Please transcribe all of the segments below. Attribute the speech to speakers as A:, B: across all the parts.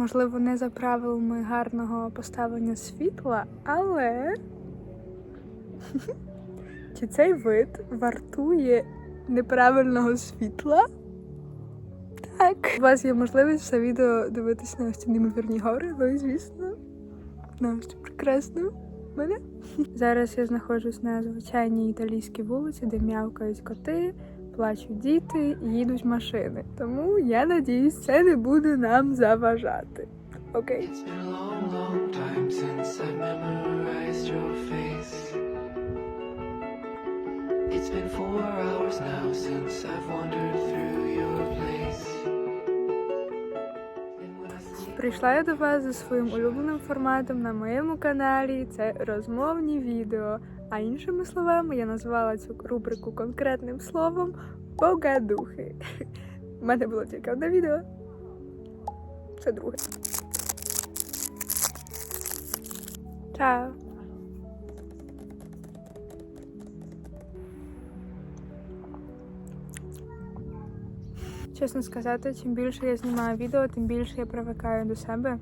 A: можливо, не за правилами гарного поставлення світла, але чи цей вид вартує неправильного світла? Так. У вас є можливість все відео дивитися на ось ці неймовірні гори, ну і звісно, на ось цю прекрасну мене. Зараз я знаходжусь на звичайній італійській вулиці, де м'явкають коти, плачуть діти, і їдуть машини. Тому я надіюсь, це не буде нам заважати. Окей?
B: It's been four hours now since I've wandered through your place.
A: Прийшла я до вас за своїм улюбленим форматом на моєму каналі. Це розмовні відео. А іншими словами, я назвала цю рубрику конкретним словом Богадухи. У мене було тільки одне відео. Це друге. Чао. Чесно сказати, чим більше я знімаю відео, тим більше я привикаю до себе,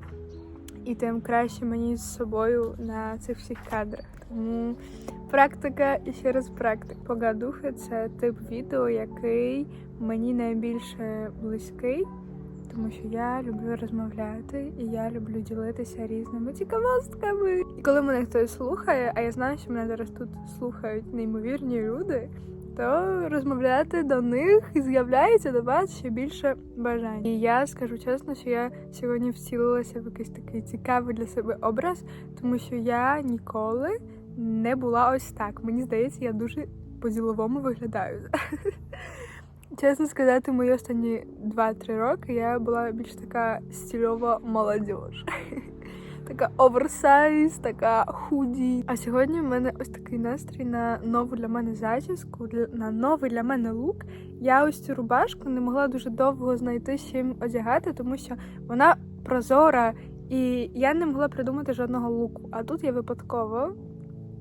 A: і тим краще мені з собою на цих всіх кадрах. Тому практика і ще раз практика. Погадухи це тип відео, який мені найбільше близький, тому що я люблю розмовляти і я люблю ділитися різними цікавостками. І коли мене хтось слухає, а я знаю, що мене зараз тут слухають неймовірні люди то розмовляти до них і з'являється до вас ще більше бажань. І я скажу чесно, що я сьогодні вцілилася в якийсь такий цікавий для себе образ, тому що я ніколи не була ось так. Мені здається, я дуже по-діловому виглядаю. Чесно сказати, мої останні 2-3 роки я була більш така стільова молодіж. Така оверсайз, така худі. А сьогодні в мене ось такий настрій на нову для мене зачіску, на новий для мене лук. Я ось цю рубашку не могла дуже довго знайти з чим одягати, тому що вона прозора, і я не могла придумати жодного луку. А тут я випадково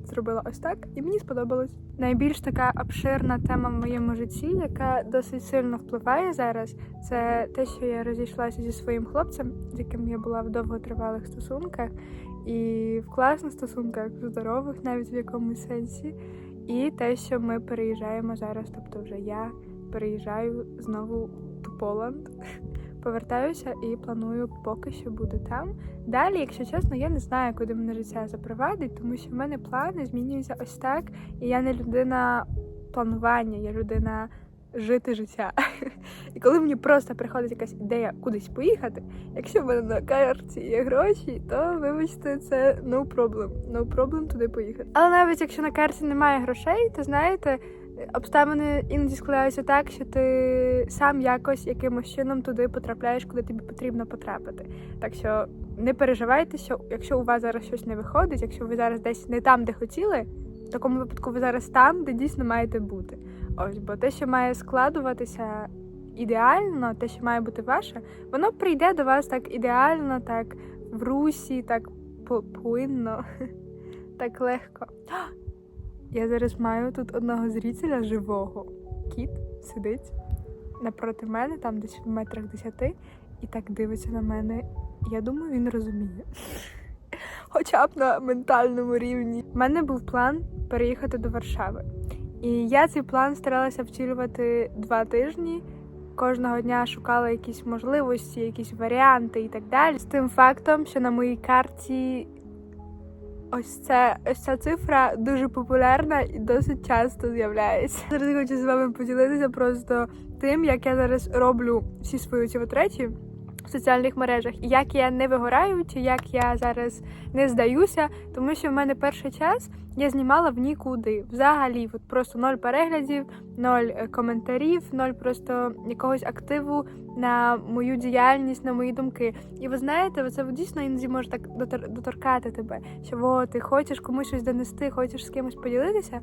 A: зробила ось так, і мені сподобалось. Найбільш така обширна тема в моєму житті, яка досить сильно впливає зараз, це те, що я розійшлася зі своїм хлопцем, з яким я була в довготривалих стосунках, і в класних стосунках, в здорових, навіть в якомусь сенсі. І те, що ми переїжджаємо зараз, тобто вже я переїжджаю знову в Поланд. Повертаюся і планую поки що бути там. Далі, якщо чесно, я не знаю, куди мене життя запровадить, тому що в мене плани змінюються ось так, і я не людина планування, я людина жити життя. І коли мені просто приходить якась ідея кудись поїхати, якщо в мене на карті є гроші, то вибачте, це no problem. No problem туди поїхати. Але навіть якщо на карті немає грошей, то знаєте. Обставини іноді складаються так, що ти сам якось якимось чином туди потрапляєш, куди тобі потрібно потрапити. Так що не переживайте, що якщо у вас зараз щось не виходить, якщо ви зараз десь не там, де хотіли, в такому випадку ви зараз там, де дійсно маєте бути. Ось, бо те, що має складуватися ідеально, те, що має бути ваше, воно прийде до вас так ідеально, так в русі, так плинно, так легко. Я зараз маю тут одного зрителя живого. Кіт сидить напроти мене, там десь в метрах десяти, і так дивиться на мене. Я думаю, він розуміє. Хоча б на ментальному рівні. У мене був план переїхати до Варшави. І я цей план старалася втілювати два тижні. Кожного дня шукала якісь можливості, якісь варіанти і так далі. З тим фактом, що на моїй карті ось це ось ця цифра дуже популярна і досить часто з'являється. Зараз хочу з вами поділитися просто тим, як я зараз роблю всі свої ці от речі в соціальних мережах, як я не вигораю, чи як я зараз не здаюся, тому що в мене перший час я знімала в нікуди. Взагалі, от просто ноль переглядів, ноль е, коментарів, ноль просто якогось активу на мою діяльність, на мої думки. І ви знаєте, це дійсно іноді може так дотор- доторкати тебе, що о, ти хочеш комусь щось донести, хочеш з кимось поділитися,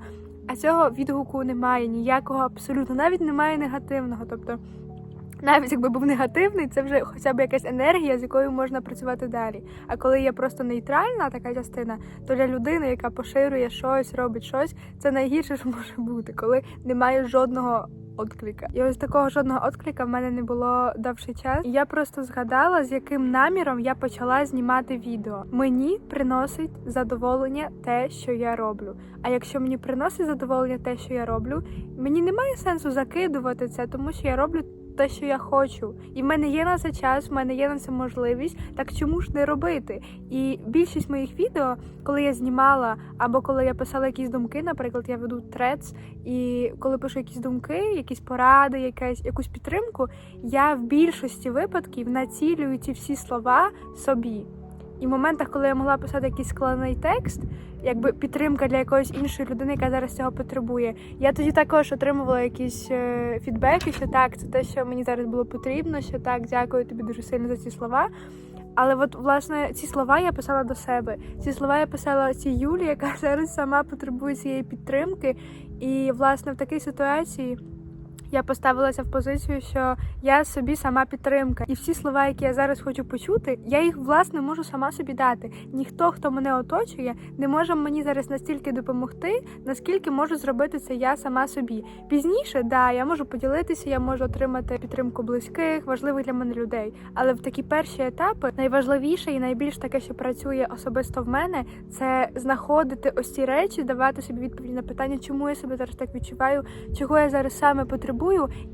A: а цього відгуку немає ніякого абсолютно, навіть немає негативного. Тобто, навіть якби був негативний, це вже хоча б якась енергія, з якою можна працювати далі. А коли є просто нейтральна така частина, то для людини, яка поширює щось, робить щось, це найгірше, що може бути, коли немає жодного отклика. І ось такого жодного отклика в мене не було довший час. Я просто згадала, з яким наміром я почала знімати відео. Мені приносить задоволення те, що я роблю. А якщо мені приносить задоволення те, що я роблю, мені немає сенсу закидувати це, тому що я роблю. Те, що я хочу, і в мене є на це час, в мене є на це можливість. Так чому ж не робити? І більшість моїх відео, коли я знімала, або коли я писала якісь думки, наприклад, я веду трец, і коли пишу якісь думки, якісь поради, якась якусь підтримку, я в більшості випадків націлюю ці всі слова собі. І в моментах, коли я могла писати якийсь складний текст, якби підтримка для якоїсь іншої людини, яка зараз цього потребує. Я тоді також отримувала якісь е, фідбеки, що так, це те, що мені зараз було потрібно, що так, дякую тобі дуже сильно за ці слова. Але от власне ці слова я писала до себе. Ці слова я писала цій Юлі, яка зараз сама потребує цієї підтримки. І власне в такій ситуації я поставилася в позицію, що я собі сама підтримка, і всі слова, які я зараз хочу почути, я їх власне можу сама собі дати. Ніхто, хто мене оточує, не може мені зараз настільки допомогти, наскільки можу зробити це я сама собі. Пізніше, да, я можу поділитися, я можу отримати підтримку близьких, важливих для мене людей. Але в такі перші етапи найважливіше і найбільш таке, що працює особисто в мене, це знаходити ось ці речі, давати собі відповідь на питання, чому я себе зараз так відчуваю, чого я зараз саме потребую,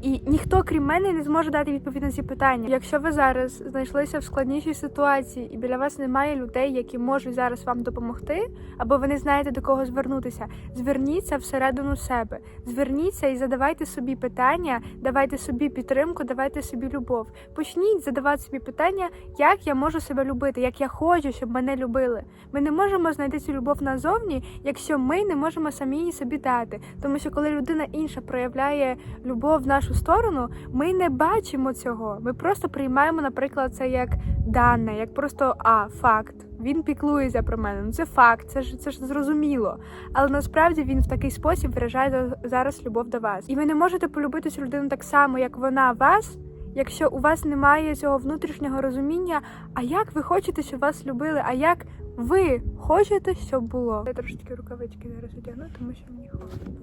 A: і ніхто крім мене не зможе дати відповідь на ці питання. Якщо ви зараз знайшлися в складнішій ситуації і біля вас немає людей, які можуть зараз вам допомогти, або ви не знаєте до кого звернутися, зверніться всередину себе, зверніться і задавайте собі питання, давайте собі підтримку, давайте собі любов. Почніть задавати собі питання, як я можу себе любити, як я хочу, щоб мене любили. Ми не можемо знайти цю любов назовні, якщо ми не можемо самі її собі дати. Тому що коли людина інша проявляє любов в нашу сторону, ми не бачимо цього. Ми просто приймаємо, наприклад, це як дане, як просто а факт. Він піклується про мене. Ну це факт, це ж це ж зрозуміло. Але насправді він в такий спосіб виражає зараз любов до вас. І ви не можете полюбити цю людину так само, як вона вас. Якщо у вас немає цього внутрішнього розуміння, а як ви хочете, щоб вас любили, а як ви хочете, щоб було? Я трошечки рукавички зараз одягну, тому що мені холодно.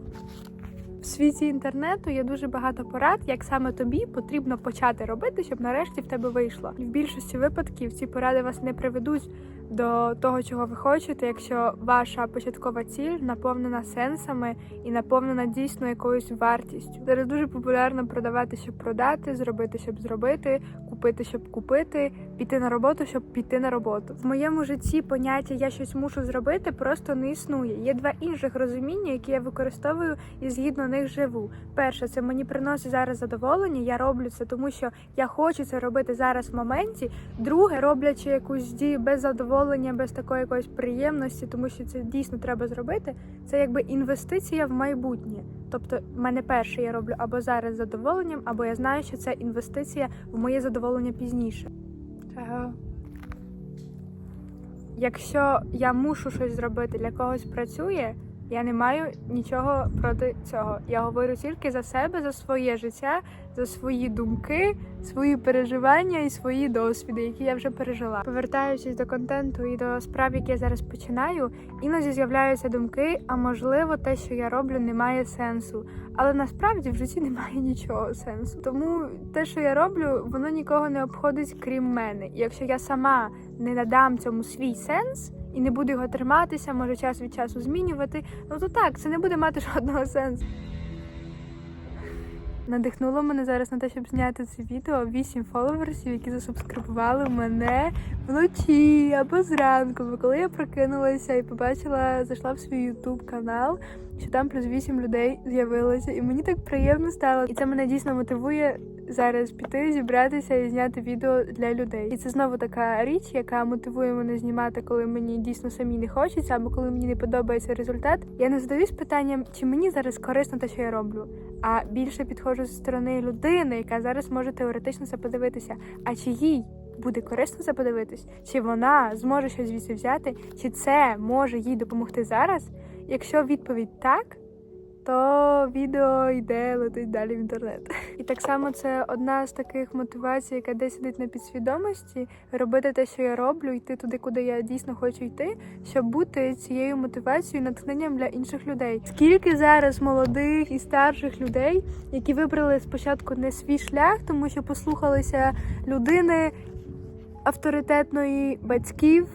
A: Світі інтернету є дуже багато порад, як саме тобі потрібно почати робити, щоб нарешті в тебе вийшло. В більшості випадків ці поради вас не приведуть до того, чого ви хочете, якщо ваша початкова ціль наповнена сенсами і наповнена дійсно якоюсь вартістю. Зараз дуже популярно продавати, щоб продати, зробити, щоб зробити, купити, щоб купити, піти на роботу, щоб піти на роботу. В моєму житті поняття я щось мушу зробити просто не існує. Є два інших розуміння, які я використовую і згідно них живу. Перше, це мені приносить зараз задоволення. Я роблю це, тому що я хочу це робити зараз в моменті. Друге, роблячи якусь дію без задоволення, без такої якоїсь приємності, тому що це дійсно треба зробити. Це якби інвестиція в майбутнє. Тобто, мене перше я роблю або зараз задоволенням, або я знаю, що це інвестиція в моє задоволення пізніше. Якщо я мушу щось зробити, для когось працює, я не маю нічого проти цього. Я говорю тільки за себе, за своє життя, за свої думки, свої переживання і свої досвіди, які я вже пережила. Повертаючись до контенту і до справ, які я зараз починаю, іноді з'являються думки, а можливо, те, що я роблю, не має сенсу. Але насправді в житті немає нічого сенсу. Тому те, що я роблю, воно нікого не обходить, крім мене. І якщо я сама не надам цьому свій сенс і не буду його триматися, може час від часу змінювати, ну то так, це не буде мати жодного сенсу. Надихнуло мене зараз на те, щоб зняти це відео 8 фоловерсів, які засубскрибували мене вночі або зранку. Бо коли я прокинулася і побачила, зайшла в свій ютуб канал, що там плюс 8 людей з'явилося, і мені так приємно стало. І це мене дійсно мотивує зараз піти, зібратися і зняти відео для людей. І це знову така річ, яка мотивує мене знімати, коли мені дійсно самі не хочеться, або коли мені не подобається результат. Я не задаюсь питанням, чи мені зараз корисно те, що я роблю, а більше підходжу зі сторони людини, яка зараз може теоретично це подивитися. А чи їй буде корисно це подивитись? Чи вона зможе щось звідси взяти? Чи це може їй допомогти зараз? Якщо відповідь так, то відео йде, летить далі в інтернет. І так само це одна з таких мотивацій, яка десь сидить на підсвідомості, робити те, що я роблю, йти туди, куди я дійсно хочу йти, щоб бути цією мотивацією, натхненням для інших людей. Скільки зараз молодих і старших людей, які вибрали спочатку не свій шлях, тому що послухалися людини авторитетної батьків,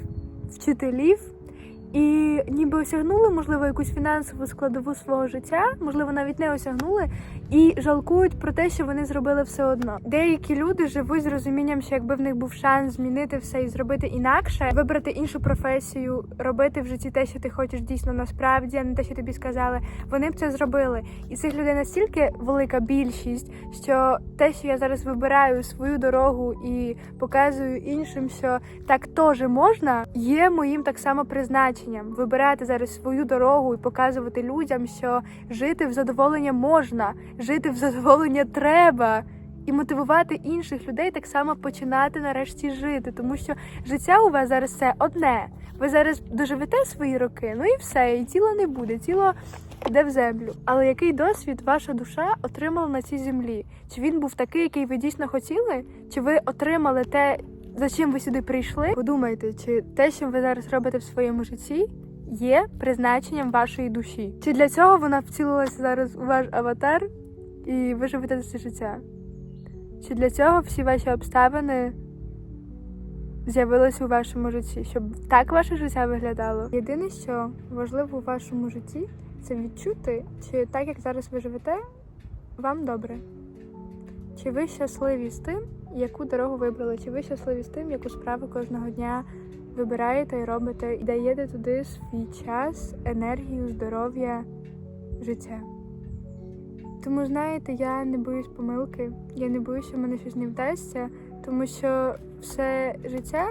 A: вчителів. І ніби осягнули, можливо, якусь фінансову складову свого життя, можливо, навіть не осягнули, і жалкують про те, що вони зробили все одно. Деякі люди живуть з розумінням, що якби в них був шанс змінити все і зробити інакше, вибрати іншу професію, робити в житті те, що ти хочеш дійсно насправді, а не те, що тобі сказали, вони б це зробили. І цих людей настільки велика більшість, що те, що я зараз вибираю свою дорогу і показую іншим, що так теж можна, є моїм так само призначенням вибирати зараз свою дорогу і показувати людям, що жити в задоволення можна, жити в задоволення треба. І мотивувати інших людей так само починати нарешті жити, тому що життя у вас зараз це одне. Ви зараз доживете свої роки, ну і все, і тіла не буде, тіло йде в землю. Але який досвід ваша душа отримала на цій землі? Чи він був такий, який ви дійсно хотіли? Чи ви отримали те, за чим ви сюди прийшли? Подумайте, чи те, що ви зараз робите в своєму житті, є призначенням вашої душі? Чи для цього вона вцілилася зараз у ваш аватар і ви живете це життя? Чи для цього всі ваші обставини з'явилися у вашому житті, щоб так ваше життя виглядало? Єдине, що важливо у вашому житті, це відчути, чи так як зараз ви живете, вам добре. Чи ви щасливі з тим, яку дорогу вибрали? Чи ви щасливі з тим, яку справу кожного дня вибираєте і робите, і даєте туди свій час, енергію, здоров'я, життя? Тому знаєте, я не боюсь помилки, я не боюсь, що мене щось не вдасться, тому що все життя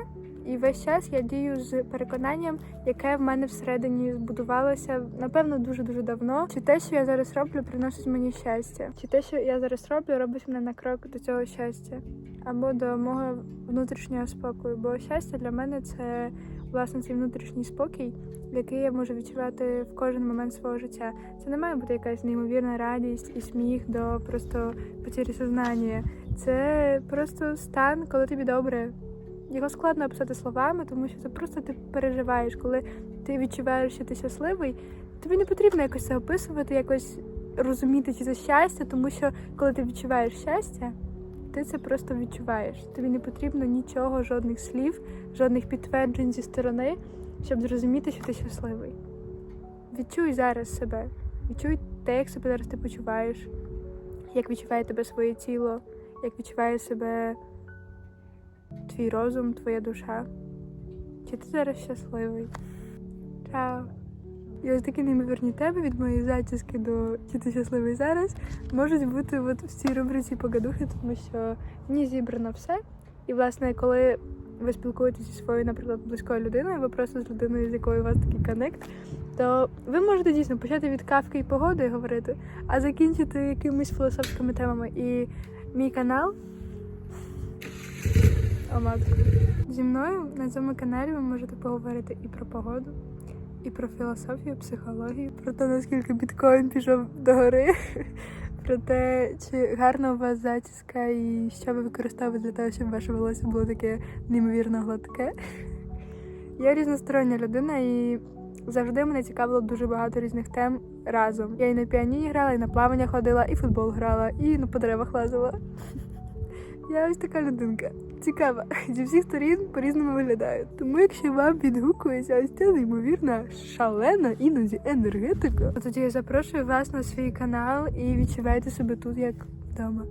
A: і весь час я дію з переконанням, яке в мене всередині збудувалося, напевно, дуже дуже давно. Чи те, що я зараз роблю, приносить мені щастя? Чи те, що я зараз роблю, робить мене на крок до цього щастя або до мого внутрішнього спокою? Бо щастя для мене це власне цей внутрішній спокій, який я можу відчувати в кожен момент свого життя. Це не має бути якась неймовірна радість і сміх до просто потірі сознання. Це просто стан, коли тобі добре. Його складно описати словами, тому що це просто ти переживаєш, коли ти відчуваєш, що ти щасливий. Тобі не потрібно якось це описувати, якось розуміти, чи це щастя, тому що коли ти відчуваєш щастя, ти це просто відчуваєш. Тобі не потрібно нічого, жодних слів, жодних підтверджень зі сторони, щоб зрозуміти, що ти щасливий. Відчуй зараз себе, відчуй те, як себе зараз ти почуваєш, як відчуває тебе своє тіло, як відчуває себе твій розум, твоя душа. Чи ти зараз щасливий? Чао! І ось такі неймовірні тебе від моєї зачіски до чи ти щасливий зараз можуть бути от в цій рубриці погадухи, тому що в ній зібрано все. І, власне, коли ви спілкуєтеся зі своєю, наприклад, близькою людиною, або просто з людиною, з якою у вас такий коннект, то ви можете дійсно почати від кавки і погоди говорити, а закінчити якимись філософськими темами. І мій канал о. Зі мною на цьому каналі ви можете поговорити і про погоду, і про філософію, психологію, про те, наскільки біткоін пішов догори, про те, чи гарна у вас зачіска і що ви використовуєте для того, щоб ваше волосся було таке неймовірно гладке. Я різностороння людина і завжди мене цікавило дуже багато різних тем разом. Я і на піаніні грала, і на плавання ходила, і футбол грала, і ну, по деревах лазила. Я ось така людинка. Цікава. Зі всіх сторін по-різному виглядають. Тому якщо вам відгукується ось ця неймовірна, шалена іноді енергетика, то тоді я запрошую вас на свій канал і відчувайте себе тут як вдома.